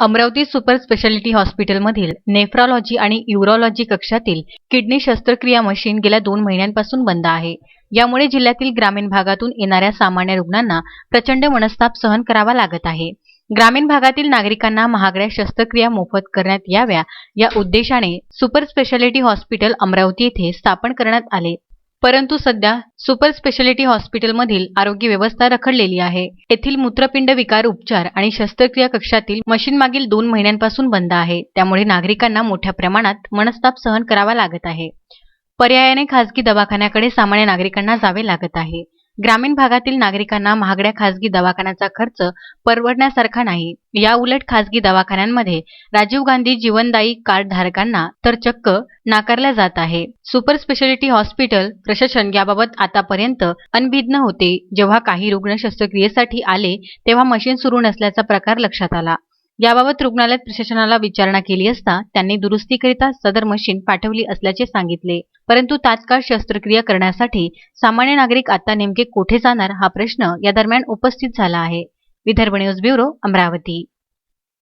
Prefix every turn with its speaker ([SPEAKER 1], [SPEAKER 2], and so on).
[SPEAKER 1] Amravati super speciality हॉस्पिटलमधील nephrology आणि urology कक्षातील किडनी शस्त्रक्रिया मशीन गेल्या दोन महिन्यांपासून बंद आहे. यामुळे जिल्ह्यातील ग्रामीण भागातून येणाऱ्या सामान्य रुग्णांना प्रचंड मनस्ताप सहन करावा लागत आहे. ग्रामीण भागातील नागरिकांना महागड्या शस्त्रक्रिया मोफत करण्यात याव्या या उद्देशाने सुपर स्पेशालिटी हॉस्पिटल अमरावती येथे स्थापन करण्यात आले. परंतु सध्या सुपर स्पेशालिटी हॉस्पिटलमधील आरोग्य व्यवस्था रखडलेली आहे. येथील मूत्रपिंड विकार उपचार आणि शस्त्रक्रिया कक्षातील मशीन मागील दोन महिन्यांपासून बंद आहे. त्यामुळे नागरिकांना मोठ्या प्रमाणात मनस्ताप सहन करावा लागत आहे. पर्यायाने खासगी दवाखान्याकडे सामान्य नागरिकांना जावे लागत आहे. ग्रामीण भागातील नागरिकांना महागड्या खासगी दवाखान्याचा खर्च परवडण्यासारखा नाही. या उलट खासगी दवाखान्यांमध्ये राजीव गांधी जीवनदायी कार्ड धारकांना तर चक्क नाकारल्या जात आहे. सुपर स्पेशालिटी हॉस्पिटल प्रशासन याबाबत आतापर्यंत अनभिज्ञ होते. जेव्हा काही रुग्ण शस्त्रक्रियेसाठी आले तेव्हा मशीन सुरू नसल्याचा प्रकार लक्षात आला. याबाबत रुग्णालयात प्रशासनाला विचारणा केली असता त्यांनी दुरुस्तीकरिता सदर मशीन पाठवली असल्याचे सांगितले. परंतु तात्काळ शस्त्रक्रिया करण्यासाठी सामान्य नागरिक आता नेमके कोठे जाणार हा प्रश्न या दरम्यान उपस्थित झाला आहे. Vidarbha news bureau Amravati.